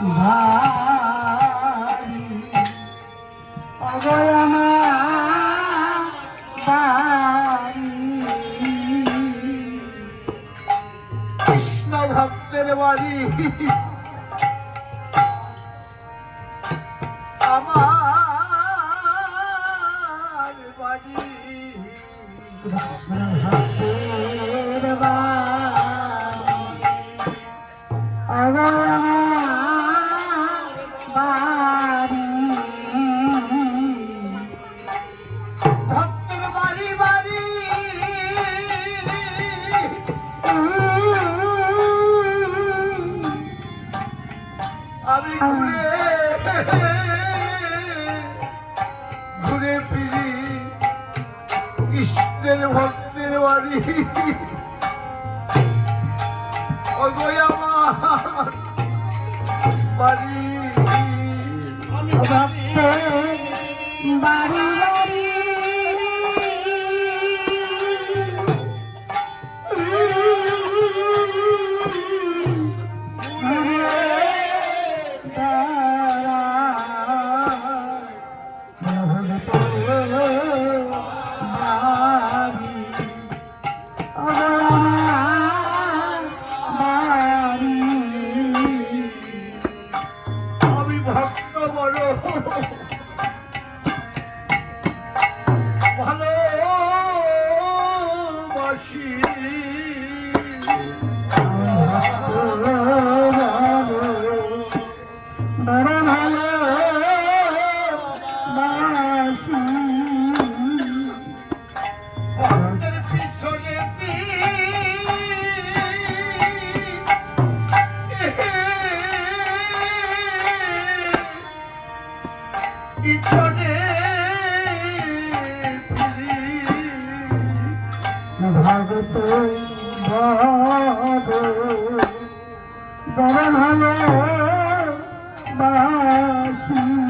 ভারি। অগয় কৃষ্ণ ভক্তের বাড়ি। বাসী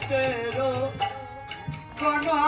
তেরো কনা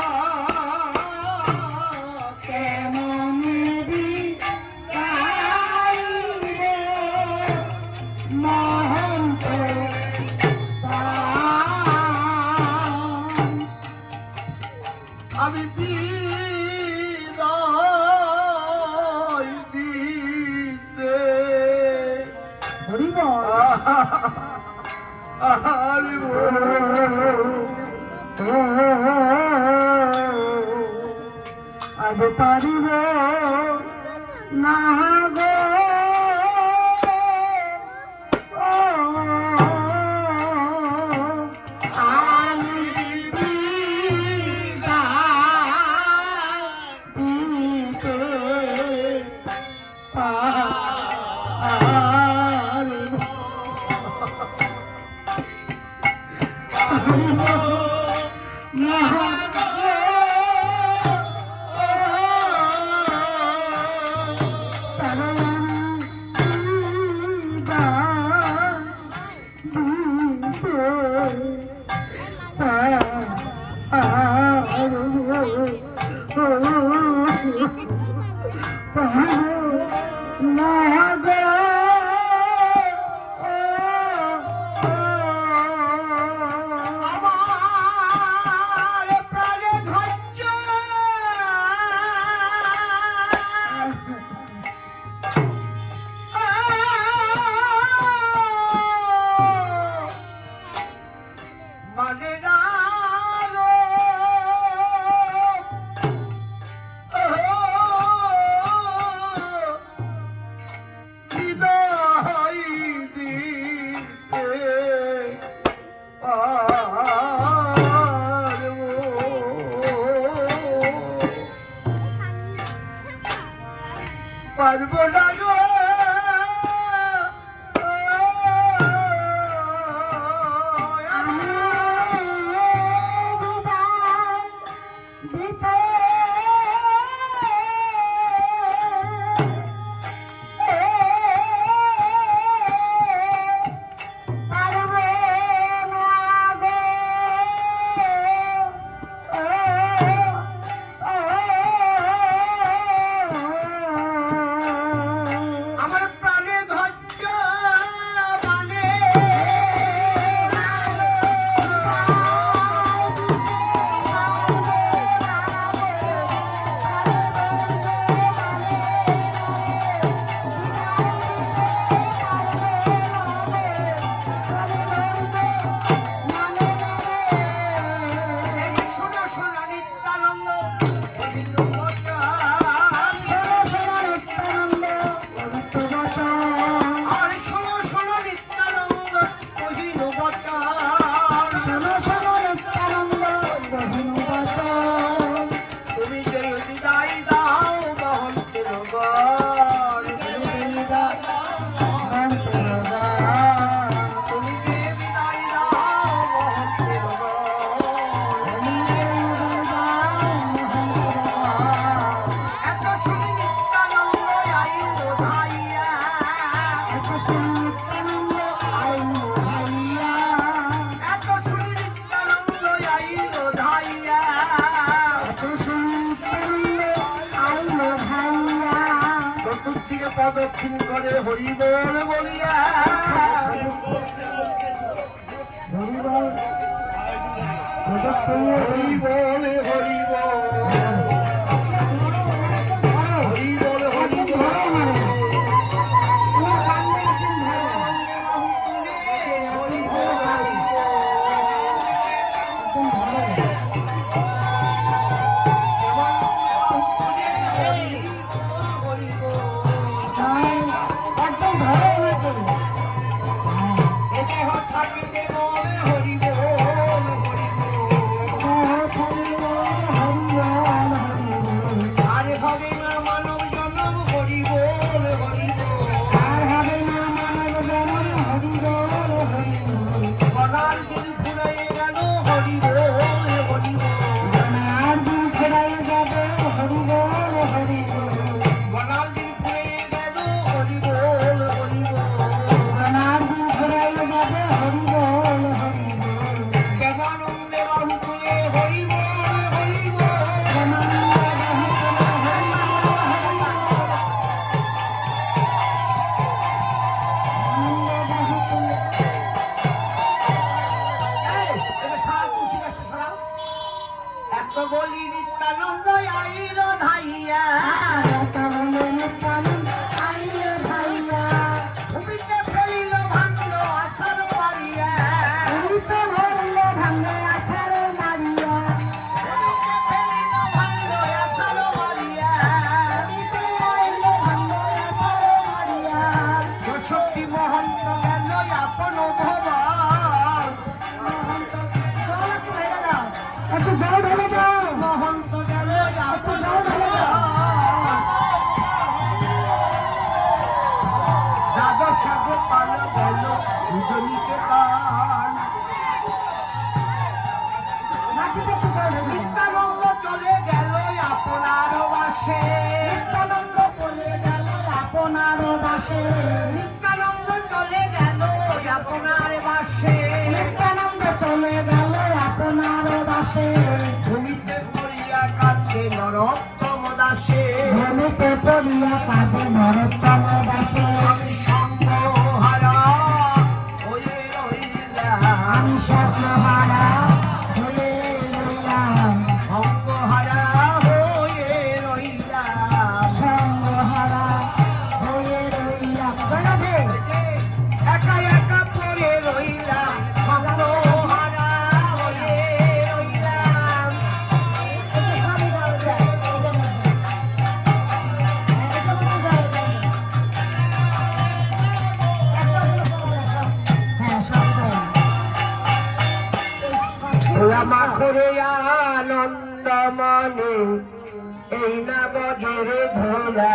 আজ পারিব না গো। বলে হরি ভূমিতে পড়িয়া কাঁদে নরোত্তম দাসে। ভূমিতে পড়িয়া কাঁদে করে আনন্দ মনে। এই না বজরে ধরা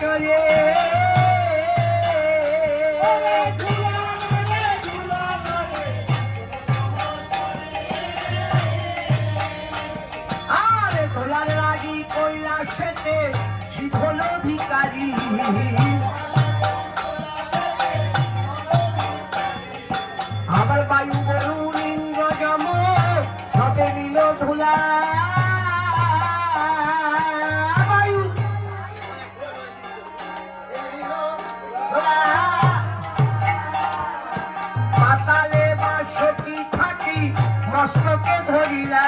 करे পাতালে বাসটি থাকি মস্তকে ধরিলা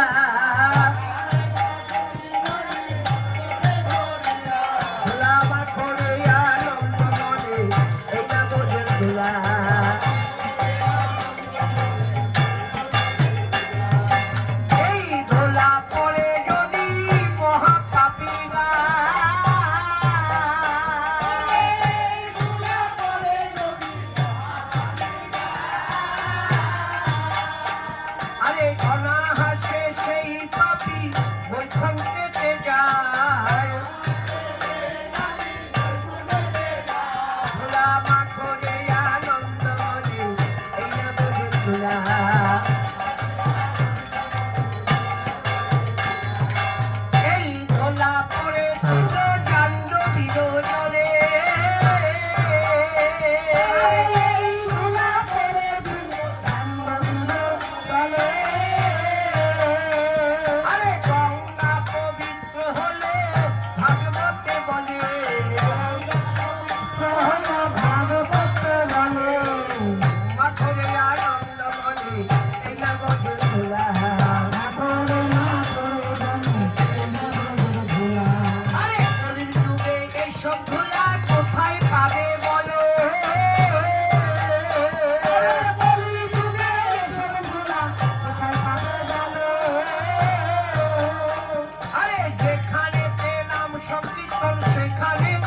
এখন সেখানে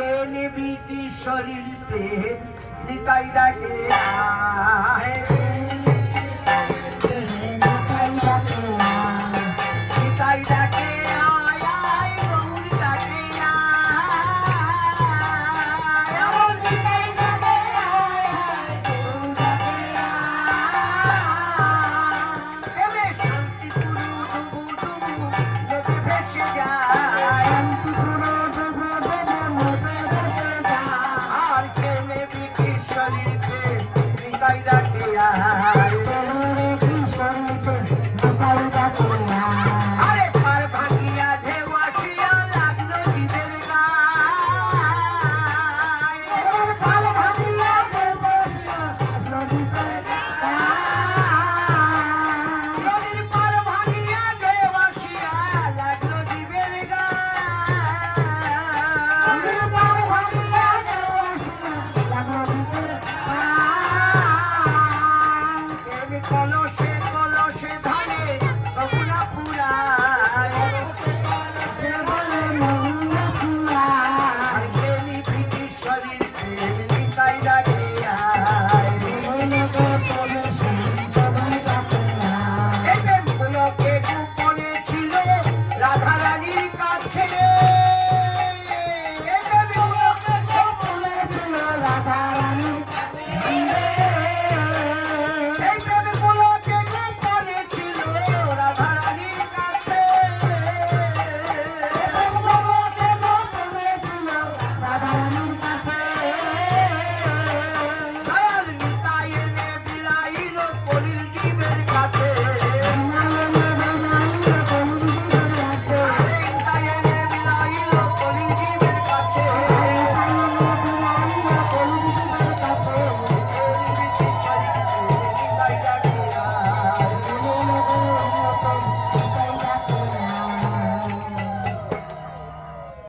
ডাকে নিবিকি শরীর প্রেম নিতাই ডাকে আহে। Hello.